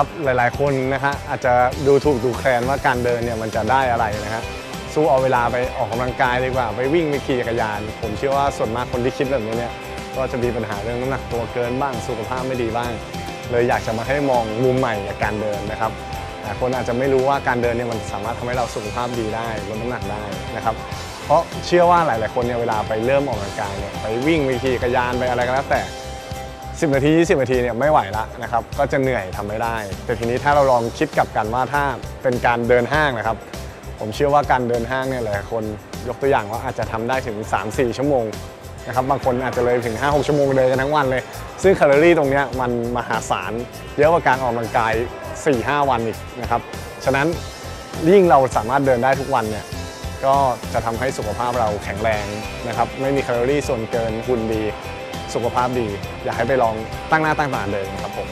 ครับหลายๆ คนนะฮะอาจจะดูถูกดูแคลนว่าการเดินเนี่ยมันจะได้อะไรนะฮะสู้เอาเวลาไปออกกำลังกายดีกว่า ไปวิ่งไปขี่จักรยาน ผมเชื่อว่าส่วนมากคนที่คิดแบบนี้เนี่ยก็จะมีปัญหาเรื่องน้ำหนักตัวเกินบ้างสุขภาพไม่ดีบ้าง เลยอยากจะมาให้มองมุมใหม่กับการเดินนะครับหลายคนอาจจะไม่รู้ว่าการเดินเนี่ยมันสามารถทำให้เราสุขภาพดีได้ลดน้ำหนักได้นะครับ เพราะเชื่อว่าหลาย ๆ คนเนี่ยเวลาไปเริ่มออกกำลังกายเนี่ยไปวิ่งไปขี่จักรยานไปอะไรก็แล้วแต่ 10 นาที 20 นาทีเนี่ยไม่ไหวละนะครับก็จะเหนื่อยทำไม่ได้ แต่ทีนี้ถ้าเราลองคิดกับกันว่าถ้าเป็นการเดินห้างนะครับ ผมเชื่อว่าการเดินห้างเนี่ยหลายคนยกตัวอย่างว่าอาจจะทำได้ถึง 3-4 ชั่วโมงนะครับบางคนอาจจะเลยถึง 5-6 ชั่วโมงเดินกันทั้งวันเลย ซึ่งแคลอรี่ตรงนี้มันมหาศาลเยอะกว่าการออกกำลังกาย 4-5 วันอีกนะครับฉะนั้นยิ่งเราสามารถเดินได้ทุกวันเนี่ยก็จะทำให้สุขภาพเราแข็งแรงนะครับไม่มีแคลอรี่ส่วนเกินหุ่นดี สุขภาพดี อยากให้ไปลองตั้งหน้าตั้งตาเดินครับผม